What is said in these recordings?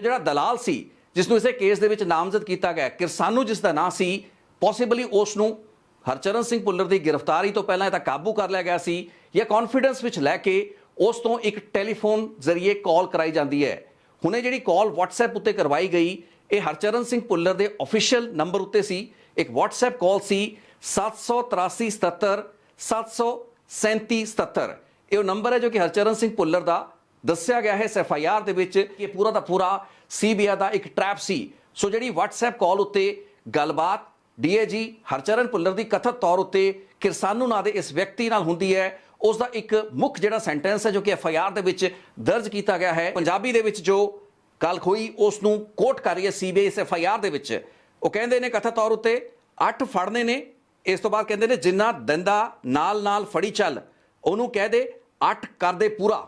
ਜਿਹੜਾ ਦਲਾਲ ਸੀ ਜਿਸ ਨੂੰ ਇਸੇ ਕੇਸ ਦੇ ਵਿੱਚ ਨਾਮਜ਼ਦ ਕੀਤਾ ਗਿਆ, ਕਿਰਸਾਨੂ ਜਿਸ ਦਾ ਨਾਂ ਸੀ ਪੋਸੀਬਲੀ ਉਸ ਨੂੰ ਹਰਚਰਨ ਸਿੰਘ ਭੁੱਲਰ ਦੀ ਗ੍ਰਿਫਤਾਰੀ ਤੋਂ ਪਹਿਲਾਂ ਇਹ ਤਾਂ ਕਾਬੂ ਕਰ ਲਿਆ ਗਿਆ ਸੀ, ਜਾਂ ਕੌਨਫੀਡੈਂਸ ਵਿੱਚ ਲੈ ਕੇ ਉਸ ਤੋਂ ਇੱਕ ਟੈਲੀਫੋਨ ਜ਼ਰੀਏ ਕਾਲ ਕਰਾਈ ਜਾਂਦੀ ਹੈ। ਹੁਣੇ ਜਿਹੜੀ ਕਾਲ WhatsApp ਉੱਤੇ ਕਰਵਾਈ ਗਈ, ਇਹ ਹਰਚਰਨ ਸਿੰਘ ਭੁੱਲਰ ਦੇ ਅਫੀਸ਼ੀਅਲ ਨੰਬਰ ਉੱਤੇ ਸੀ, ਇੱਕ WhatsApp ਕਾਲ ਸੀ 78377 73777 ਇਹ ਉਹ ਨੰਬਰ ਹੈ ਜੋ ਕਿ ਹਰਚਰਨ ਸਿੰਘ ਭੁੱਲਰ ਦਾ ਦੱਸਿਆ ਗਿਆ ਹੈ ਇਸ ਐਫ ਆਈ ਆਰ ਦੇ ਵਿੱਚ ਕਿ ਪੂਰਾ ਦਾ ਪੂਰਾ ਸੀਬੀਆਈ ਦਾ ਇੱਕ ਟ੍ਰੈਪ ਸੀ। ਸੋ ਜਿਹੜੀ WhatsApp ਕਾਲ ਉੱਤੇ ਗੱਲਬਾਤ, ਡੀਏਜੀ ਹਰਚਰਨ ਭੁੱਲਰ ਦੀ ਕਥਿਤ ਤੌਰ ਉੱਤੇ ਕਿਰਸਾਨੂ ਨਾਂ ਦੇ ਇਸ ਵਿਅਕਤੀ ਨਾਲ ਹੁੰਦੀ ਹੈ ਉਸ ਦਾ ਇੱਕ ਮੁੱਖ ਜਿਹੜਾ ਸੈਂਟੈਂਸ ਹੈ ਜੋ ਕਿ ਐਫ ਆਈ ਆਰ ਦੇ ਵਿੱਚ ਦਰਜ ਕੀਤਾ ਗਿਆ ਹੈ। ਪੰਜਾਬੀ ਦੇ ਵਿੱਚ ਜੋ ਗੱਲ ਹੋਈ ਉਸ ਨੂੰ ਕੋਟ ਕਰ ਰਹੀ ਹੈ ਸੀਬੀਆਈ ਇਸ ਐਫ ਆਈ ਆਰ ਦੇ ਵਿੱਚ। ਉਹ ਕਹਿੰਦੇ ਨੇ ਕਥਿਤ ਤੌਰ ਉੱਤੇ 8 ਫੜਨੇ ਨੇ, ਇਸ ਤੋਂ ਬਾਅਦ ਕਹਿੰਦੇ ਨੇ ਜਿੰਨਾ ਦੰਦਾ ਨਾਲ ਨਾਲ ਫੜੀ ਚੱਲ, ਉਹਨੂੰ ਕਹਿ ਦੇ 8 ਕਰ ਦੇ ਪੂਰਾ।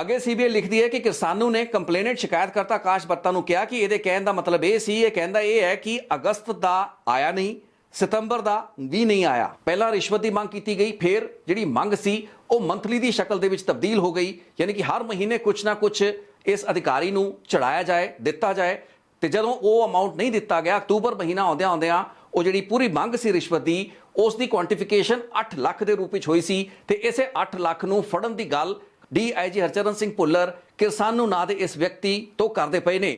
ਅੱਗੇ ਸੀਬੀਆਈ ਲਿਖਦੀ ਹੈ ਕਿ ਕਿਸਾਨੂ ਨੇ ਕੰਪਲੇਨੈਂਟ ਸ਼ਿਕਾਇਤਕਰਤਾ ਆਕਾਸ਼ ਬੱਤਾ ਨੂੰ ਕਿਹਾ ਕਿ ਇਹਦੇ ਕਹਿਣ ਦਾ ਮਤਲਬ ਇਹ ਸੀ, ਇਹ ਕਹਿੰਦਾ ਇਹ ਹੈ ਕਿ ਅਗਸਤ ਦਾ ਆਇਆ ਨਹੀਂ, ਸਤੰਬਰ ਦਾ ਵੀ ਨਹੀਂ ਆਇਆ। ਪਹਿਲਾਂ ਰਿਸ਼ਵਤ ਦੀ ਮੰਗ ਕੀਤੀ ਗਈ, ਫਿਰ ਜਿਹੜੀ ਮੰਗ ਸੀ, ਉਹ ਮੰਥਲੀ ਦੀ ਸ਼ਕਲ ਦੇ ਵਿੱਚ ਤਬਦੀਲ ਹੋ ਗਈ, ਯਾਨੀ ਕਿ ਹਰ ਮਹੀਨੇ ਕੁਝ ਨਾ ਕੁਝ ਇਸ ਅਧਿਕਾਰੀ ਨੂੰ ਚੜਾਇਆ ਜਾਏ, ਦਿੱਤਾ ਜਾਏ, ਤੇ ਜਦੋਂ ਉਹ ਅਮਾਉਂਟ ਨਹੀਂ ਦਿੱਤਾ ਗਿਆ, ਅਕਤੂਬਰ ਮਹੀਨਾ ਆਉਂਦਿਆਂ ਆਉਂਦਿਆਂ ਉਹ ਜਿਹੜੀ ਪੂਰੀ ਮੰਗ ਸੀ ਰਿਸ਼ਵਤ ਦੀ, ਉਸ ਦੀ ਕੁਆਂਟੀਫਿਕੇਸ਼ਨ 8 ਲੱਖ ਦੇ ਰੂਪ ਵਿੱਚ ਹੋਈ ਸੀ, ਤੇ ਇਸੇ 8 ਲੱਖ ਨੂੰ ਫੜਨ ਦੀ ਗੱਲ ਡੀਆਈਜੀ ਹਰਚਰਨ ਸਿੰਘ ਭੁੱਲਰ ਕਿਰਸਾਨੂ ਨਾਂ ਦੇ ਇਸ ਵਿਅਕਤੀ ਤੋਂ ਕਰਦੇ ਪਏ ਨੇ।